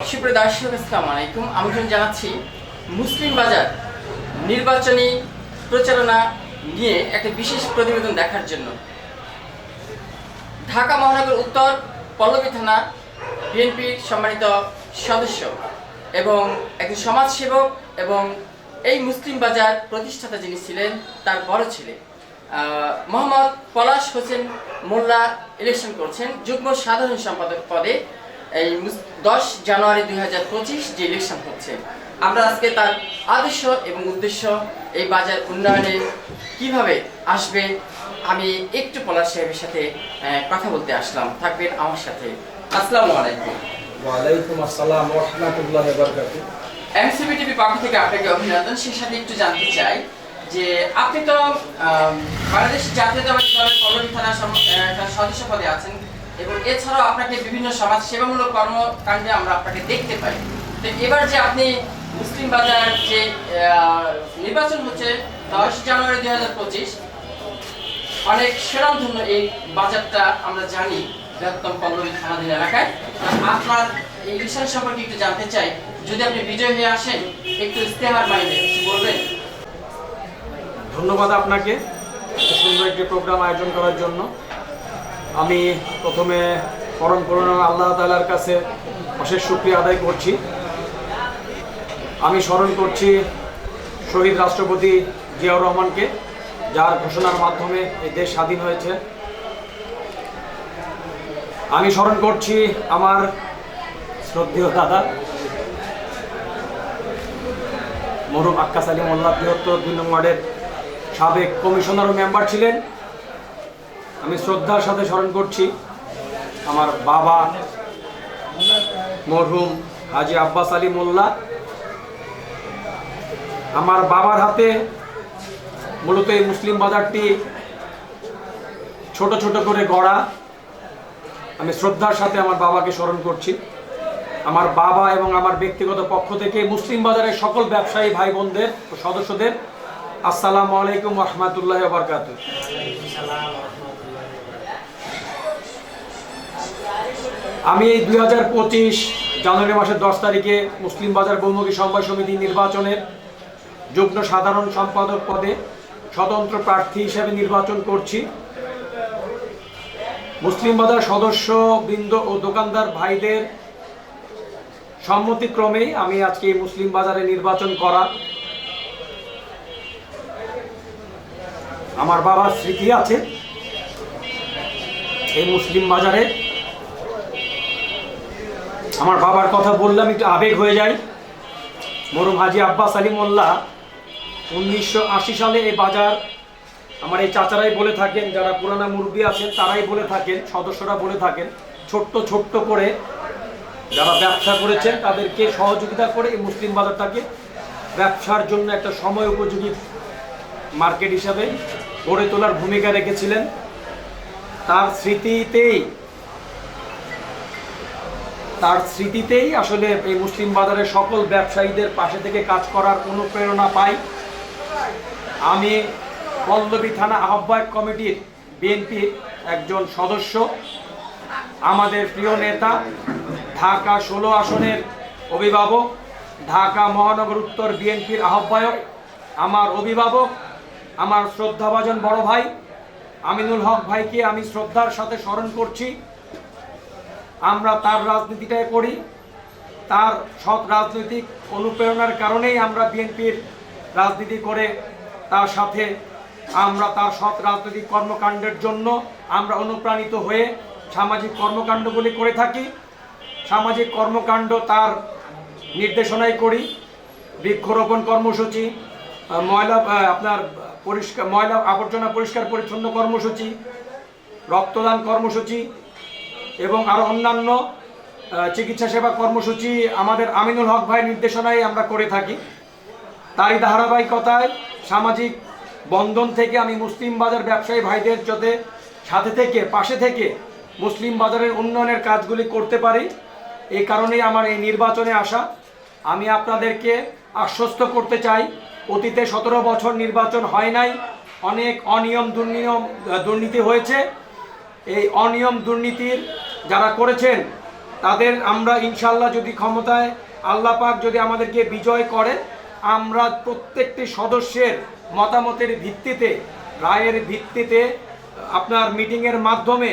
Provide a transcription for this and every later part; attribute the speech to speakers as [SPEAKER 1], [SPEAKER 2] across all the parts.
[SPEAKER 1] সুপ্রিয় দর্শক আলাইকুম। জানাচ্ছি, মুসলিম বাজার নির্বাচনী প্রচারণা নিয়ে একটা বিশেষ প্রতিবেদন দেখার জন্য। ঢাকা মহানগর উত্তর পল্লবী থানা বিএনপির সম্মানিত সদস্য এবং একজন সমাজসেবক এবং এই মুসলিম বাজার প্রতিষ্ঠাতা যিনি ছিলেন, তার বড় ছেলে মোহাম্মদ পলাশ হোসেন মোল্লা ইলেকশন করছেন। যুগ্ম সাধারণ সম্পাদক পদে এই দশ জানুয়ারি দুই হাজার পঁচিশ যে ইলেকশন হচ্ছে। আমরা আজকে তার আদর্শ এবং উদ্দেশ্য এই বাজার উন্নয়নে কীভাবে আসবে আমি একটু পলাশ সাহেবের সাথে কথা বলতে আসলাম। থাকবেন আমার সাথে। আসসালামু আলাইকুম।
[SPEAKER 2] ওয়ালাইকুম আসসালাম রহমতুল্লাহ বরকাত
[SPEAKER 1] এমসিবি টিভি পক্ষ থেকে আপনাকে অভিনন্দন। সেই সাথে একটু জানতে চাই যে আপনি তো বাংলাদেশ জাতীয়তাবাদী দলের কলোনি থানা আহ, তার সদস্য পদে আছেন। এবং এছাড়াও আপনাকে বিভিন্ন সমাজ সেবামূলক কর্মকাণ্ডে আমরা আপনাকে দেখতে পাই। তো এবার যে আপনি মুসলিম বাজার যে নির্বাচন হচ্ছে দশ জানুয়ারি দুই হাজার পঁচিশ, অনেক সুনামধন্য এই বাজারটা আমরা জানি বৃহত্তম পল্লবী থানাধীন এলাকায়। আপনার এই বিষয় সম্পর্কে একটু জানতে চাই। যদি আপনি বিজয় হয়ে আসেন, একটু ইস্তেহার মাইনে বলবেন?
[SPEAKER 2] ধন্যবাদ আপনাকে সুন্দর একটি প্রোগ্রাম আয়োজন করার জন্য। আমি প্রথমে পরম করুণা আল্লাহ তালার কাছে অশেষ শুক্রিয়া আদায় করছি। আমি স্মরণ করছি শহীদ রাষ্ট্রপতি জিয়াউর রহমানকে, যার ঘোষণার মাধ্যমে এই দেশ স্বাধীন হয়েছে। আমি স্মরণ করছি আমার শ্রদ্ধেয় দাদা মরুম আক্কাস আলী মোল্লা, বৃহত্তর দুই নম্বরের সাবেক কমিশনার ও মেম্বার ছিলেন। আমি শ্রদ্ধার সাথে স্মরণ করছি আমার বাবা মরহুম হাজি আব্বাস আলী মোল্লা। আমার বাবার হাতে মূলত এই মুসলিম বাজারটি ছোট ছোট করে গড়া। আমি শ্রদ্ধার সাথে আমার বাবাকে স্মরণ করছি। আমার বাবা এবং আমার ব্যক্তিগত পক্ষ থেকে মুসলিম বাজারের সকল ব্যবসায়ী ভাই বোনদের সদস্যদের আসসালামু আলাইকুম রহমতুল্লাহ বরকাত আমি এই দুই হাজার পঁচিশ জানুয়ারি মাসের দশ তারিখে মুসলিম বাজার বহুমুখী সমবায় সমিতি নির্বাচনের যুগ্ম সাধারণ সম্পাদক পদে স্বতন্ত্র প্রার্থী হিসেবে নির্বাচন করছি। মুসলিম বাজার সদস্য বৃন্দ ও দোকানদার ভাইদের সম্মতিক্রমেই আমি আজকে মুসলিম বাজারে নির্বাচন করা আমার বাবার স্মৃতি আছে। এই মুসলিম বাজারে আমার বাবার কথা বললাম একটু আবেগ হয়ে যায় মরুম হাজি আব্বাস আলী মোল্লা উনিশশো আশি সালে এই বাজার আমার এই চাচারাই বলে থাকেন, যারা পুরানা মুরব্বী আছেন তারাই বলে থাকেন, সদস্যরা বলে থাকেন, ছোট্ট ছোট্ট করে যারা ব্যবসা করেছেন তাদেরকে সহযোগিতা করে এই মুসলিম বাজারটাকে ব্যবসার জন্য একটা সময় উপযোগী মার্কেট হিসাবে গড়ে তোলার ভূমিকা রেখেছিলেন। তার স্মৃতিতেই তার স্মৃতিতেই আসলে এই মুসলিম বাজারের সকল ব্যবসায়ীদের পাশে থেকে কাজ করার অনুপ্রেরণা পাই। আমি পল্লবী থানা আহ্বায়ক কমিটির বিএনপি একজন সদস্য, আমাদের প্রিয় নেতা, ঢাকা ষোলো আসনের অভিভাবক, ঢাকা মহানগর উত্তর বিএনপির আহ্বায়ক, আমার অভিভাবক, আমার শ্রদ্ধাভাজন বড় ভাই, আমিনুল হক ভাইকে আমি শ্রদ্ধার সাথে স্মরণ করছি। আমরা তার রাজনীতিটাই করি। তার সৎ রাজনৈতিক অনুপ্রেরণার কারণেই আমরা বিএনপির রাজনীতি করে তার সাথে আমরা তার সৎ রাজনৈতিক কর্মকাণ্ডের জন্য আমরা অনুপ্রাণিত হয়ে সামাজিক কর্মকাণ্ডগুলি করে থাকি। সামাজিক কর্মকাণ্ড তার নির্দেশনায় করি। বৃক্ষরোপণ কর্মসূচি, ময়লা আপনার পরিষ্কার, ময়লা আবর্জনা পরিষ্কার পরিচ্ছন্ন কর্মসূচি, রক্তদান কর্মসূচি এবং আরও অন্যান্য চিকিৎসা সেবা কর্মসূচি আমাদের আমিনুল হক ভাই নির্দেশনায় আমরা করে থাকি। তারই ধারাবাহিকতায় সামাজিক বন্ধন থেকে আমি মুসলিম বাজার ব্যবসায়ী ভাইদের যাতে সাথে থেকে, পাশে থেকে মুসলিম বাজারের উন্নয়নের কাজগুলি করতে পারি। এই কারণেই আমার এই নির্বাচনে আসা। আমি আপনাদেরকে আশ্বস্ত করতে চাই, অতীতে সতেরো বছর নির্বাচন হয় নাই, অনেক অনিয়ম দুর্নিয়ম, দুর্নীতি হয়েছে। এই অনিয়ম দুর্নীতির যারা করেছেন তাদের আমরা ইনশাল্লাহ যদি ক্ষমতায় আল্লাহ পাক যদি আমাদেরকে বিজয় করে আমরা প্রত্যেকটি সদস্যের মতামতের ভিত্তিতে রায়ের ভিত্তিতে আপনার মিটিংয়ের মাধ্যমে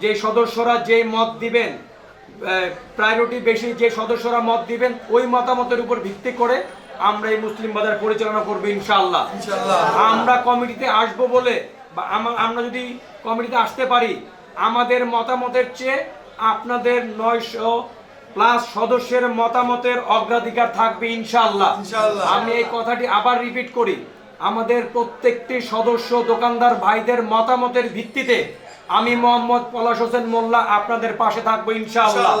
[SPEAKER 2] যে সদস্যরা যেই মত দিবেন প্রায়োরিটি বেশি যে সদস্যরা মত দিবেন ওই মতামতের উপর ভিত্তি করে আমরা এই মুসলিম বাজার পরিচালনা করব ইনশাআল্লাহ। আমরা কমিটিতে আসব বলে বা আমরা যদি কমিটিতে আসতে পারি আমাদের মতামতের চেয়ে আপনাদের নয়শো প্লাস সদস্যের মতামতের অগ্রাধিকার থাকবে ইনশাআল্লাহ।
[SPEAKER 3] ইনশাআল্লাহ।
[SPEAKER 2] আমি এই কথাটি আবার রিপিট করি। আমাদের প্রত্যেকটি সদস্য দোকানদার ভাইদের মতামতের ভিত্তিতে আমি মোহাম্মদ পলাশ হোসেন মোল্লা আপনাদের পাশে থাকব ইনশাআল্লাহ।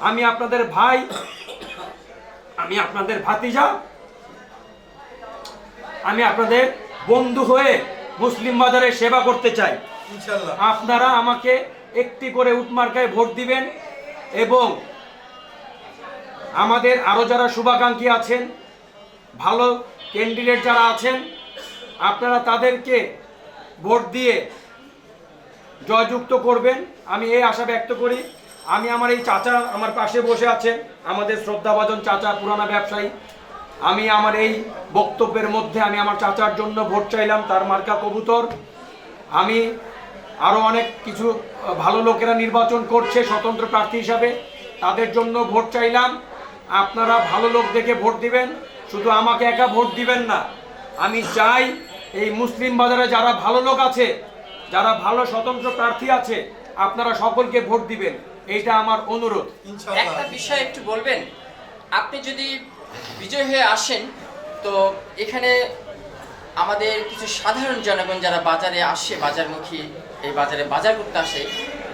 [SPEAKER 2] আমি আপনাদের ভাই আমি আপনাদের ভাতিজা আমি আপনাদের বন্ধু হয়ে মুসলিম বাজারে সেবা করতে চাই। আপনারা আমাকে একটি করে উটমার্কায় ভোট দিবেন এবং আমাদের আরও যারা শুভাকাঙ্ক্ষী আছেন, ভালো ক্যান্ডিডেট যারা আছেন, আপনারা তাদেরকে ভোট দিয়ে জয়যুক্ত করবেন। আমি এই আশা ব্যক্ত করি, আমি আমার এই চাচা আমার পাশে বসে আছেন, আমাদের শ্রদ্ধাভাজন চাচা, পুরানা ব্যবসায়ী। আমি আমার এই বক্তব্যের মধ্যে আমি আমার চাচার জন্য ভোট চাইলাম, তার মার্কা কবুতর। আমি আরও অনেক কিছু ভালো লোকেরা নির্বাচন করছে স্বতন্ত্র প্রার্থী হিসাবে। তাদের জন্য ভোট চাইলাম। আপনারা ভালো লোক দেখে ভোট দিবেন। শুধু আমাকে একা ভোট দিবেন না। আমি চাই এই মুসলিম বাজারে যারা ভালো লোক আছে যারা ভালো স্বতন্ত্র প্রার্থী আছে আপনারা সকলকে ভোট দিবেন। এইটা আমার অনুরোধ।
[SPEAKER 1] একটা বিষয় একটু বলবেন। আপনি যদি বিজয় হয়ে আসেন তো এখানে আমাদের কিছু সাধারণ জনগণ যারা বাজারে আসে, বাজারমুখী, এই বাজারে বাজার করতে আসে,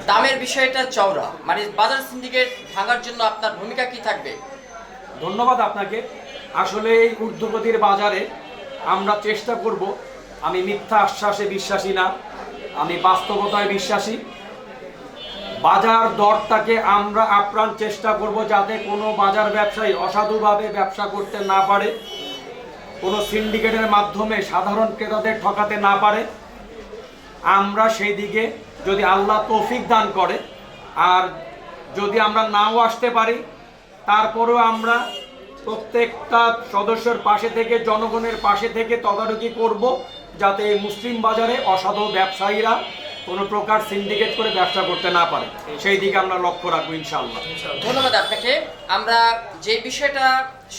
[SPEAKER 1] দামের বিষয়টা চওড়া। মানে বাজার সিন্ডিকেট ভাঙার জন্য আপনার ভূমিকা কি থাকবে?
[SPEAKER 2] ধন্যবাদ আপনাকে। আসলে এই ঊর্ধ্বগতির বাজারে আমরা চেষ্টা করব, আমি মিথ্যা আশ্বাসে বিশ্বাসী না, আমি বাস্তবতায় বিশ্বাসী। বাজার দরটাকে আমরা আপ্রাণ চেষ্টা করব যাতে কোনো বাজার ব্যবসায়ী অসাধুভাবে ব্যবসা করতে না পারে। কোনো সিন্ডিকেটের মাধ্যমে সাধারণ ক্রেতাদের ঠকাতে না পারে। আমরা সেই দিকে যদি আল্লাহ তৌফিক দান করে, আর যদি আমরা নাও আসতে পারি, তারপরেও আমরা প্রত্যেকটা সদস্যের পাশে থেকে, জনগণের পাশে থেকে তদারকি করব, যাতে মুসলিম বাজারে অসাধু ব্যবসায়ীরা কোনো প্রকার সিন্ডিকেট করে ব্যবসা করতে না পারে। সেই দিকে আমরা লক্ষ্য রাখব ইনশাআল্লাহ।
[SPEAKER 1] ধন্যবাদ আপনাকে। আমরা যে বিষয়টা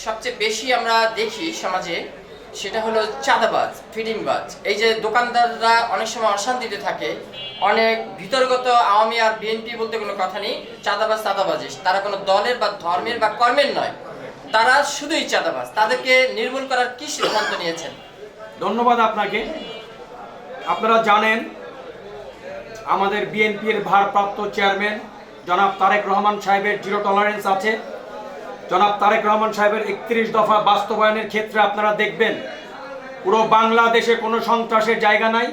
[SPEAKER 1] সবচেয়ে বেশি আমরা দেখি সমাজে সেটা হলো চাঁদাবাজ ফিডিংবাজ। এই যে দোকানদাররা অনেক সময় অশান্তিতে থাকে অনেক ভিতরগত আওয়ামী আর বিএনপি বলতে কোনো কথা নেই চাঁদাবাজ চাঁদাবাজি তারা কোনো দলের বা ধর্মের বা কর্মের নয়। তারা শুধুই চাঁদাবাজ। তাদেরকে নির্মূল করার কি সিদ্ধান্ত নিয়েছেন?
[SPEAKER 2] ধন্যবাদ আপনাকে। আপনারা জানেন আমাদের বিএনপির ভারপ্রাপ্ত চেয়ারম্যান জনাব তারেক রহমান সাহেবের জিরো টলারেন্স আছে। জনাব তারেক রহমান সাহেবের একত্রিশ দফা বাস্তবায়নের ক্ষেত্রে আপনারা দেখবেন, পুরো বাংলাদেশে কোনো সন্ত্রাসের জায়গা নাই।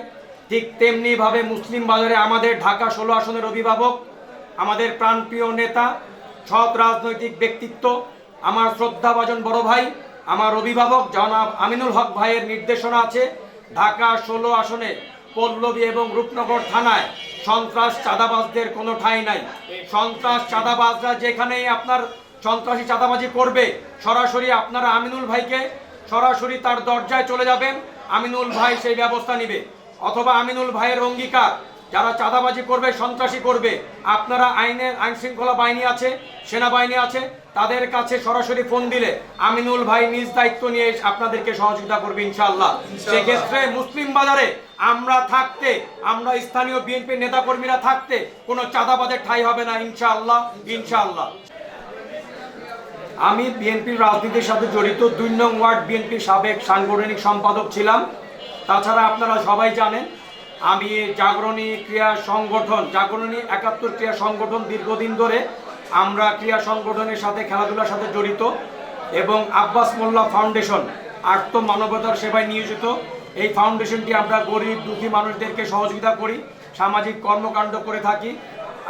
[SPEAKER 2] ঠিক তেমনিভাবে মুসলিম বাজারে আমাদের ঢাকা ষোলো আসনের অভিভাবক, আমাদের প্রাণপ্রিয় নেতা, সৎ রাজনৈতিক ব্যক্তিত্ব, আমার শ্রদ্ধাভাজন বড় ভাই, আমার অভিভাবক জনাব আমিনুল হক ভাইয়ের নির্দেশনা আছে। ঢাকা ষোলো আসনে পল্লবী এবং রূপনগর থানায় সন্ত্রাস চাঁদাবাজদের কোনো ঠাঁই নাই। সন্ত্রাস চাঁদাবাজরা যেখানেই আপনার সন্ত্রাসী চাঁদাবাজি করবে সরাসরি আপনারা আমিনুল ভাইকে সরাসরি তার দরজায় চলে যাবেন আমিনুল ভাই সেই ব্যবস্থা নিবে। অথবা আমিনুল ভাইয়ের অঙ্গীকার যারা চাঁদাবাজি করবে সন্ত্রাসী করবে আপনারা আইনের আইন শৃঙ্খলা বাহিনী আছে সেনাবাহিনী আছে তাদের কাছে সরাসরি ফোন দিলে আমিনুল ভাই নিজ দায়িত্ব নিয়ে আপনাদেরকে সহযোগিতা করবে ইনশাআল্লাহ। সেক্ষেত্রে মুসলিম বাজারে আমরা থাকতে, আমরা স্থানীয় বিএনপি নেতাকর্মীরা থাকতে কোনো চাঁদাবাজের ঠাই হবে না, ইনশাআল্লাহ ইনশাআল্লাহ। আমি বিএনপির রাজনীতির সাথে জড়িত, দুই নং ওয়ার্ড বিএনপির সাবেক সাংগঠনিক সম্পাদক ছিলাম। তাছাড়া আপনারা সবাই জানেন, আমি জাগরণী ক্রিয়া সংগঠন, জাগরণী একাত্তর ক্রিয়া সংগঠন দীর্ঘদিন ধরে আমরা ক্রিয়া সংগঠনের সাথে, খেলাধুলার সাথে জড়িত এবং আব্বাস মোল্লা ফাউন্ডেশন, আর্থ মানবতার সেবায় নিয়োজিত। এই ফাউন্ডেশনটি আমরা গরিব দুঃখী মানুষদেরকে সহযোগিতা করি সামাজিক কর্মকাণ্ড করে থাকি।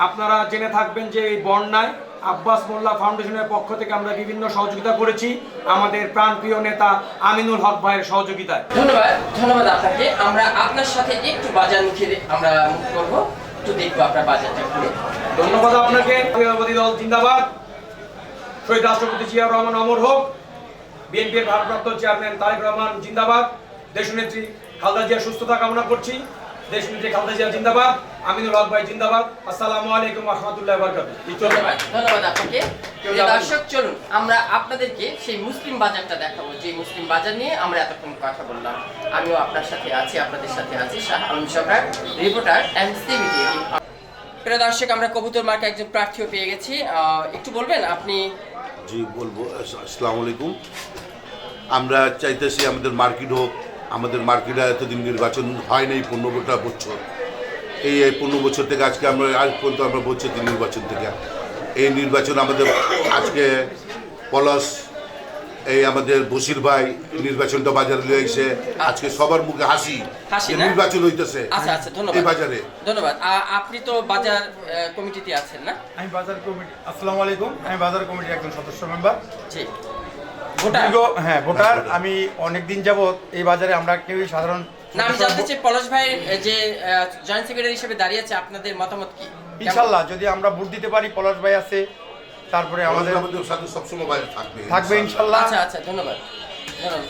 [SPEAKER 2] আপনারা জেনে থাকবেন যে এই বন্যায় আব্বাস মোল্লা ফাউন্ডেশনের পক্ষ থেকে আমরা বিভিন্ন সহযোগিতা করেছি আমাদের প্রাণপ্রিয় নেতা আমিনুল হক ভাইয়ের সহযোগিতায়।
[SPEAKER 1] ধন্যবাদ ধন্যবাদ আপনাকে। আমরা আপনার সাথে একটু বাজার মুখে আমরা মুখ করব। একটু দেখব আপনার বাজারটা
[SPEAKER 2] ধন্যবাদ আপনাকে। জাতীয়তাবাদী দল জিন্দাবাদ। শহীদ রাষ্ট্রপতি জিয়া রহমান অমর হোক। বিএনপির ভারপ্রাপ্ত চেয়ারম্যান তারেক রহমান জিন্দাবাদ। দেশনেত্রী খালদা জিয়া সুস্থতা কামনা করছি। দেশনেত্রী খালদা জিয়া জিন্দাবাদ আমিনুল হক ভাই জিন্দাবাদ। আসসালামু আলাইকুম রহমতুল্লাহ বরকাত
[SPEAKER 1] ধন্যবাদ ধন্যবাদ আপনাকে। প্রিয় দর্শক চলুন আমরা আপনাদেরকে সেই মুসলিম বাজারটা দেখাবো। যে মুসলিম বাজার নিয়ে আমরা এতক্ষণ কথা বললাম। আমিও আপনার সাথে আছি আপনাদের সাথে আছি শাহ আলম সম্রাট রিপোর্টার টিভি প্রিয় দর্শক আমরা কবুতর মার্কে একজন প্রার্থীও পেয়ে গেছি। আহ, একটু বলবেন আপনি
[SPEAKER 3] জি বলব আস- আসসালামু আলাইকুম। আমরা চাইতেছি আমাদের মার্কেট হোক আমাদের মার্কেটে এতদিন নির্বাচন হয় নাই পনেরোটা বছর। এই এই পনেরো বছর থেকে আজকে আমরা আজ পর্যন্ত আমরা বলছি নির্বাচন থেকে। এই নির্বাচন আমাদের আজকে পলাশ এই আমাদের বসির ভাই নির্বাচনটা বাজারে লিয়ে এসে আজকে সবার মুখে হাসি।
[SPEAKER 1] হাসি
[SPEAKER 3] যে
[SPEAKER 1] না?
[SPEAKER 3] নির্বাচন হইতেছে
[SPEAKER 1] আচ্ছা আচ্ছা ধন্যবাদ।
[SPEAKER 3] এই বাজারে।
[SPEAKER 1] ধন্যবাদ। আপনি তো বাজার কমিটিতে আছেন না?
[SPEAKER 4] আমি বাজার কমিটি আসসালামু আলাইকুম। আমি বাজার কমিটির একজন সদস্য মেম্বার।
[SPEAKER 1] জি।
[SPEAKER 4] দীর্ঘ হ্যাঁ ভোটার আমি অনেক দিন যাবত এই বাজারে আমরা কেউই সাধারণ
[SPEAKER 1] না আমি জানতে চাই পলাশ ভাই যে জয়েন্ট সেক্রেটারি হিসেবে দাঁড়িয়ে আছে আপনাদের মতামত কি?
[SPEAKER 4] ইনশাল্লাহ যদি আমরা ভোট দিতে পারি পলাশ ভাই আছে তারপরে আমাদের
[SPEAKER 3] আমাদের সাথে সবসময় থাকবে।
[SPEAKER 4] থাকবে ইনশাল্লাহ।
[SPEAKER 1] আচ্ছা আচ্ছা ধন্যবাদ। ধন্যবাদ।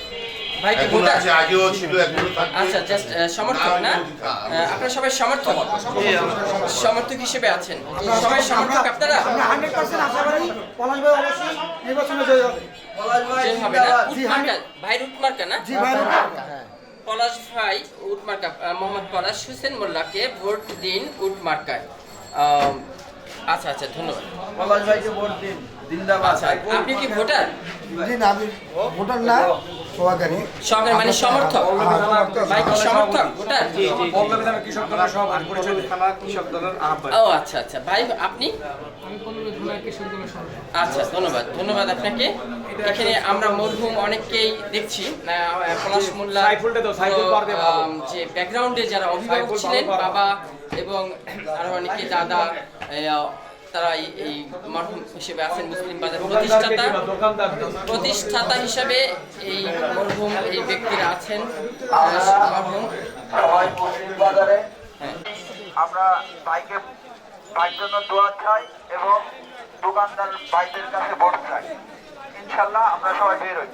[SPEAKER 1] ভাই কি ভোটার।
[SPEAKER 3] আছে আগেও ছিল থাকবে।
[SPEAKER 1] আচ্ছা জাস্ট সমর্থক না আপনারা সবাই সমর্থক? সমর্থক হিসেবে আছেন। সবাই সমর্থক? আপনারা?
[SPEAKER 5] হান্ড্রেড পার্সেন্ট আশা করি পলাশ ভাই অবশ্যই নির্বাচনে জয় হবে।
[SPEAKER 1] যে হবে না। উটমার্কা ভাই উটমার্কা না?
[SPEAKER 5] জি ভাই
[SPEAKER 1] পলাশ ভাই উটমার্কা মোহাম্মদ পলাশ হোসেন মোল্লাকে ভোট দিন উটমার্কায়। আচ্ছা আচ্ছা ধন্যবাদ।
[SPEAKER 5] পলাশ ভাইকে ভোট দিন জিন্দাবাদ
[SPEAKER 1] আচ্ছা আপনি কি ভোটার?
[SPEAKER 5] জি না আমি ভোটার না সহকারী
[SPEAKER 1] সরকার মানে সমর্থক? ভাই কি সমর্থক ভোটার?
[SPEAKER 2] পল্লবীধান কৃষক দলের সভাপতি পরিচয় দিন। কৃষক দলের আহ্বায়ক।
[SPEAKER 1] ও আচ্ছা আচ্ছা। ভাই আপনি? আচ্ছা ধন্যবাদ। ধন্যবাদ আপনাকে। এখানে আমরা মরহুম অনেককেই দেখছি। পলাশ মোল্লা যে ব্যাকগ্রাউন্ডে যারা অভিভাবক ছিলেন বাবা এবং আরও অনেকে দাদা তারা এই- এই মরহুম হিসেবে আছেন মুসলিম বাজার প্রতিষ্ঠাতা। প্রতিষ্ঠাতা হিসাবে এই মরহুম এই ব্যক্তিরা আছেন মরহুম।
[SPEAKER 6] সবাই
[SPEAKER 1] হ্যাঁ।
[SPEAKER 6] আমরা বাইকে বাইক জন্য দোয়া চাই এবং দোকানদার ভাইদের কাছে ভোট চাই। ইনশাল্লাহ আমরা সবাই বের হই।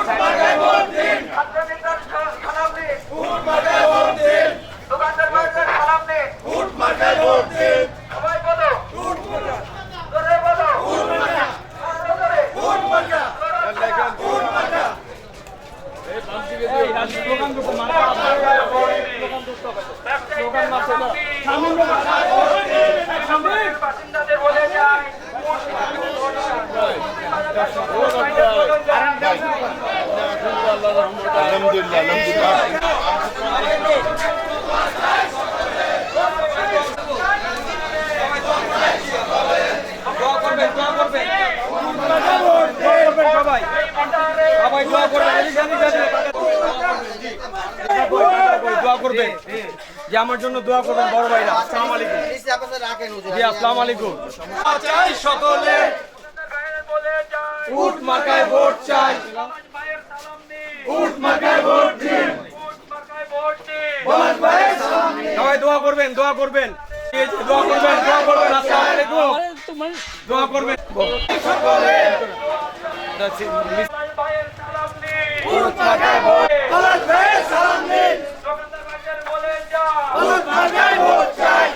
[SPEAKER 6] সালাম নেই। ছাত্রনেতার সালাম নেই। দোকানদার ভাইদের সালাম নেই। সবাই বলো জোরে বলো আরও জোরে। বাসিন্দাদের বলে যায়
[SPEAKER 3] আলহামদুলিল্লাহ আলহামদুলিল্লাহ
[SPEAKER 2] দোয়া করবেন দোয়া করবেন দোয়া করবেন সবাই সবাই দোয়া করবেন এদিকে, এদিকে, এদিকে। দোয়া করবেন যে আমার জন্য দোয়া করবেন বড় ভাইরা আসসালামু আলাইকুম। জি আসসালামু আলাইকুম। চাই সকলে উট মার্কায় ভোট চাই। উট মার্কায় ভোট দিন। সবাই দোয়া করবেন দোয়া করবেন। দোয়া করবেন দোয়া করবেন। আসসালামু আলাইকুম। দোয়া করবেন। সকলে
[SPEAKER 6] চাই।